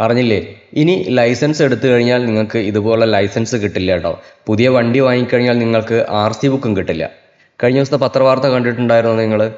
അറിഞ്ഞില്ലേ? ഇനി ലൈസൻസ് എടുത്തു കഴിഞ്ഞാൽ നിങ്ങൾക്ക് ഇതുപോലെ ലൈസൻസ് കിട്ടില്ല കേട്ടോ. പുതിയ വണ്ടി വാങ്ങിക്കഴിഞ്ഞാൽ നിങ്ങൾക്ക് ആർ സി ബുക്കും കിട്ടില്ല. കഴിഞ്ഞ ദിവസത്തെ പത്രവാർത്ത കണ്ടിട്ടുണ്ടായിരുന്നോ നിങ്ങൾ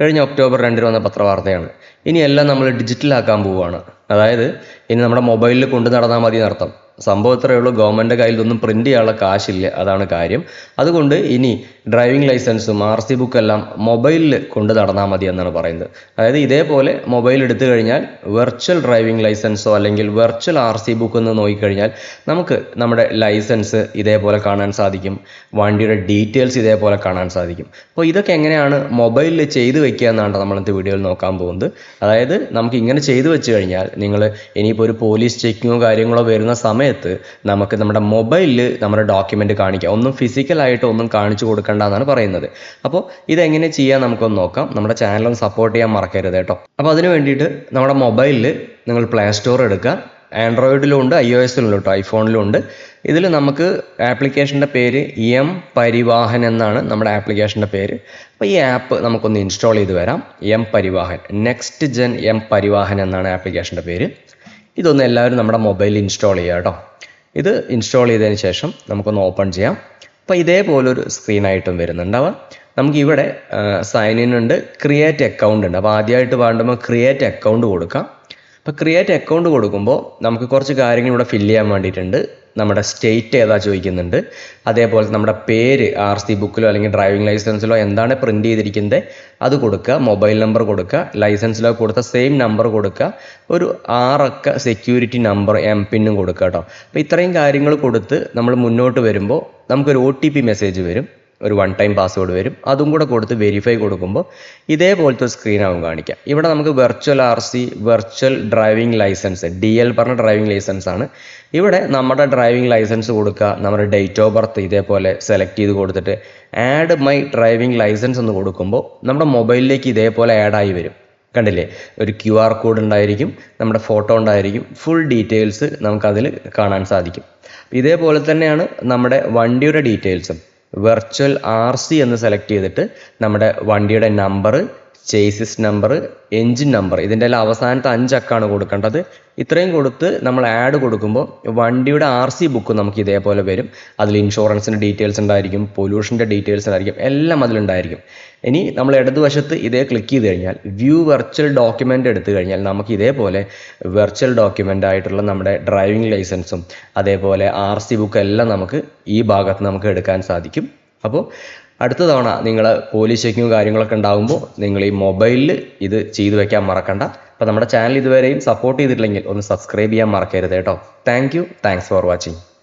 കഴിഞ്ഞ ഒക്ടോബർ രണ്ടിന് വന്ന പത്രവാർത്തയാണ്. ഇനി എല്ലാം നമ്മൾ ഡിജിറ്റലാക്കാൻ പോവുകയാണ്. അതായത് ഇനി നമ്മുടെ മൊബൈലിൽ കൊണ്ടു നടന്നാൽ മതി എന്നർത്ഥം. സംഭവം ഇത്രയേ ഉള്ളൂ. ഗവൺമെന്റ് കയ്യിൽ നിന്നും പ്രിന്റ് ചെയ്യാനുള്ള കാശില്ല. അതാണ് കാര്യം. അതുകൊണ്ട് ഇനി ഡ്രൈവിംഗ് ലൈസൻസും ആർ സി ബുക്കെല്ലാം മൊബൈലിൽ കൊണ്ട് നടന്നാൽ മതി എന്നാണ് പറയുന്നത്. അതായത് ഇതേപോലെ മൊബൈൽ എടുത്തു കഴിഞ്ഞാൽ വെർച്വൽ ഡ്രൈവിംഗ് ലൈസൻസോ അല്ലെങ്കിൽ വെർച്വൽ ആർ സി ബുക്ക് എന്ന് നോക്കിക്കഴിഞ്ഞാൽ നമുക്ക് നമ്മുടെ ലൈസൻസ് ഇതേപോലെ കാണാൻ സാധിക്കും. വണ്ടിയുടെ ഡീറ്റെയിൽസ് ഇതേപോലെ കാണാൻ സാധിക്കും. അപ്പോൾ ഇതൊക്കെ എങ്ങനെയാണ് മൊബൈലിൽ ചെയ്തു വെക്കുക എന്നാണ് നമ്മൾ ഇന്നത്തെ വീഡിയോയിൽ നോക്കാൻ പോകുന്നത്. അതായത് നമുക്ക് ഇങ്ങനെ ചെയ്തു വെച്ച് കഴിഞ്ഞാൽ നിങ്ങൾ ഇനിയിപ്പോൾ ഒരു പോലീസ് ചെക്കിങ്ങോ കാര്യങ്ങളോ വരുന്ന സമയത്ത് നമുക്ക് നമ്മുടെ മൊബൈലിൽ നമ്മുടെ ഡോക്യുമെന്റ് കാണിക്കാം. ഒന്നും ഫിസിക്കലായിട്ട് ഒന്നും കാണിച്ചു കൊടുക്കേണ്ട എന്നാണ് പറയുന്നത്. അപ്പോൾ ഇതെങ്ങനെ ചെയ്യാൻ നമുക്കൊന്ന് നോക്കാം. നമ്മുടെ ചാനലൊന്ന് സപ്പോർട്ട് ചെയ്യാൻ മറക്കരുത് കേട്ടോ. അപ്പോൾ അതിന് വേണ്ടിയിട്ട് നമ്മുടെ മൊബൈലിൽ നിങ്ങൾ പ്ലേ സ്റ്റോർ എടുക്കുക. ആൻഡ്രോയിഡിലും ഉണ്ട് ഐ ഒ എസിലും കേട്ടോ ഐഫോണിലും ഉണ്ട്. ഇതിൽ നമുക്ക് ആപ്ലിക്കേഷന്റെ പേര് എം പരിവാഹൻ എന്നാണ് നമ്മുടെ ആപ്ലിക്കേഷന്റെ പേര്. അപ്പോൾ ഈ ആപ്പ് നമുക്കൊന്ന് ഇൻസ്റ്റാൾ ചെയ്ത് വരാം. M Parivahan next gen M Parivahan എന്നാണ് ആപ്ലിക്കേഷന്റെ പേര്. ഇതൊന്ന് എല്ലാവരും നമ്മുടെ മൊബൈലിൽ ഇൻസ്റ്റാൾ ചെയ്യുക കേട്ടോ. ഇത് ഇൻസ്റ്റാൾ ചെയ്തതിന് ശേഷം നമുക്കൊന്ന് ഓപ്പൺ ചെയ്യാം. അപ്പോൾ ഇതേപോലൊരു സ്ക്രീനായിട്ടും വരുന്നുണ്ടാവാം നമുക്ക് ഇവിടെ സൈൻ ഇൻ ഉണ്ട് ക്രിയേറ്റ് അക്കൗണ്ട് ഉണ്ട്. അപ്പോൾ ആദ്യമായിട്ട് വേണ്ടുമ്പോൾ ക്രിയേറ്റ് അക്കൗണ്ട് കൊടുക്കാം. അപ്പോൾ ക്രിയേറ്റ് അക്കൗണ്ട് കൊടുക്കുമ്പോൾ നമുക്ക് കുറച്ച് കാര്യങ്ങൾ ഇവിടെ ഫില്ല് ചെയ്യാൻ വേണ്ടിയിട്ടുണ്ട്. നമ്മുടെ സ്റ്റേറ്റ് ഏതാ ചോദിക്കുന്നുണ്ട്. അതേപോലെ നമ്മുടെ പേര് ആർ സി ബുക്കിലോ അല്ലെങ്കിൽ ഡ്രൈവിംഗ് ലൈസൻസിലോ എന്താണ് പ്രിന്റ് ചെയ്തിരിക്കുന്നത്. അത് കൊടുക്കുക മൊബൈൽ നമ്പർ കൊടുക്കുക ലൈസൻസിലോ കൊടുത്ത സെയിം നമ്പർ കൊടുക്കുക ഒരു ആറക്ക സെക്യൂരിറ്റി നമ്പർ എം പിന്നും കൊടുക്കുക കേട്ടോ. അപ്പോൾ ഇത്രയും കാര്യങ്ങൾ കൊടുത്ത് നമ്മൾ മുന്നോട്ട് വരുമ്പോൾ നമുക്കൊരു ഒ ടി പി മെസ്സേജ് വരും. ഒരു വൺ ടൈം പാസ്വേഡ് വരും. അതും കൂടെ കൊടുത്ത് വെരിഫൈ കൊടുക്കുമ്പോൾ ഇതേപോലത്തെ ഒരു സ്ക്രീനാവും കാണിക്കുക ഇവിടെ നമുക്ക് virtual R C virtual driving licence D L പറഞ്ഞ ഡ്രൈവിംഗ് ലൈസൻസ് ആണ്. ഇവിടെ നമ്മുടെ ഡ്രൈവിംഗ് ലൈസൻസ് കൊടുക്കുക നമ്മുടെ ഡേറ്റ് ഓഫ് ബർത്ത് ഇതേപോലെ സെലക്ട് ചെയ്ത് കൊടുത്തിട്ട് ആഡ് മൈ ഡ്രൈവിംഗ് ലൈസൻസ് എന്ന് കൊടുക്കുമ്പോൾ നമ്മുടെ മൊബൈലിലേക്ക് ഇതേപോലെ ആഡായി വരും. കണ്ടില്ലേ? ഒരു ക്യു ആർ കോഡ് ഉണ്ടായിരിക്കും നമ്മുടെ ഫോട്ടോ ഉണ്ടായിരിക്കും ഫുൾ ഡീറ്റെയിൽസ് നമുക്കതിൽ കാണാൻ സാധിക്കും. ഇതേപോലെ തന്നെയാണ് നമ്മുടെ വണ്ടിയുടെ ഡീറ്റെയിൽസും വെർച്വൽ ആർ സി എന്ന് സെലക്ട് ചെയ്തിട്ട് നമ്മുടെ വണ്ടിയുടെ number chassis number engine number ഇതിന്റെ എല്ലാം അവസാനത്തെ അഞ്ചക്കാണ് കൊടുക്കേണ്ടത്. ഇത്രയും കൊടുത്ത് നമ്മൾ ആഡ് കൊടുക്കുമ്പോൾ വണ്ടിയുടെ ആർ സി ബുക്ക് നമുക്ക് ഇതേപോലെ വരും. അതിൽ ഇൻഷുറൻസിന്റെ ഡീറ്റെയിൽസ് ഉണ്ടായിരിക്കും പൊല്യൂഷന്റെ ഡീറ്റെയിൽസ് ഉണ്ടായിരിക്കും എല്ലാം അതിലുണ്ടായിരിക്കും ഇനി നമ്മൾ ഇടതുവശത്ത് ഇതേ ക്ലിക്ക് ചെയ്ത് കഴിഞ്ഞാൽ വ്യൂ വെർച്വൽ ഡോക്യുമെന്റ് എടുത്തു കഴിഞ്ഞാൽ നമുക്ക് ഇതേപോലെ വെർച്വൽ ഡോക്യുമെന്റ് ആയിട്ടുള്ള നമ്മുടെ ഡ്രൈവിംഗ് ലൈസൻസും അതേപോലെ ആർ സി ബുക്ക് എല്ലാം നമുക്ക് ഈ ഭാഗത്ത് നമുക്ക് എടുക്കാൻ സാധിക്കും. അപ്പോൾ അടുത്ത തവണ നിങ്ങൾ പോലീസ് ചെക്കിങ്ങും കാര്യങ്ങളൊക്കെ ഉണ്ടാകുമ്പോൾ നിങ്ങൾ ഈ മൊബൈലിൽ ഇത് ചെയ്തു വെക്കാൻ മറക്കണ്ട. അപ്പോൾ നമ്മുടെ ചാനൽ ഇതുവരെയും സപ്പോർട്ട് ചെയ്തിട്ടില്ലെങ്കിൽ ഒന്ന് സബ്സ്ക്രൈബ് ചെയ്യാൻ മറക്കരുത് കേട്ടോ. Thank you thanks for watching